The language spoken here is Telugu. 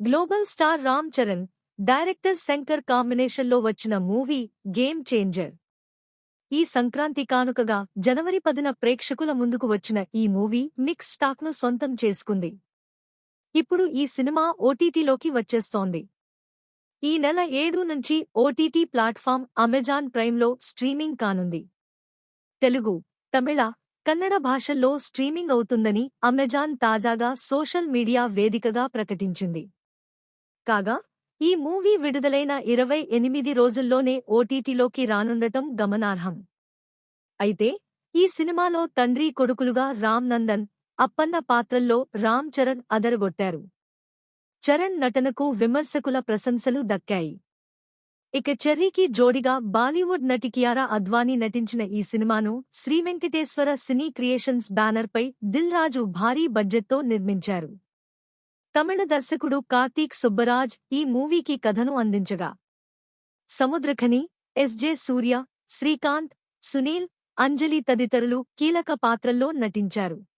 Global star Ram Charan director Shankar కాంబినేషన్లో వచ్చిన మూవీ గేమ్ చేంజర్. ఈ సంక్రాంతి కానుకగా జనవరి పదిన ప్రేక్షకుల ముందుకు వచ్చిన ఈ మూవీ మిక్స్ స్టాక్ను సొంతం చేసుకుంది. ఇప్పుడు ఈ సినిమా ఓటీటీలోకి వచ్చేస్తోంది. ఈ నెల ఏడు నుంచి ఓటీటీ ప్లాట్ఫామ్ అమెజాన్ ప్రైమ్లో స్ట్రీమింగ్ కానుంది. తెలుగు తమిళ కన్నడ భాషల్లో స్ట్రీమింగ్ అవుతుందని అమెజాన్ తాజాగా సోషల్ మీడియా వేదికగా ప్రకటించింది. కాగా ఈ మూవీ విడుదలైన ఇరవై ఎనిమిది రోజుల్లోనే ఓటీటీలోకి రానుండటం గమనార్హం. అయితే ఈ సినిమాలో తండ్రి కొడుకులుగా రామ్ నందన్ అప్పన్న పాత్రల్లో రామ్ చరణ్ అదరగొట్టారు. చరణ్ నటనకు విమర్శకుల ప్రశంసలు దక్కాయి. ఇక చెర్రీకి జోడిగా బాలీవుడ్ నటి కియారా అద్వానీ నటించిన ఈ సినిమాను శ్రీవెంకటేశ్వర సినీ క్రియేషన్స్ బ్యానర్పై దిల్ రాజు భారీ బడ్జెట్తో నిర్మించారు. తమిళ దర్శకుడు కార్తీక్ సుబ్బరాజ్ ఈ మూవీకి కథను అందించగా. సముద్రఖని ఎస్జే సూర్య శ్రీకాంత్ సునీల్ అంజలి తదితరులు కీలక పాత్రల్లో నటించారు.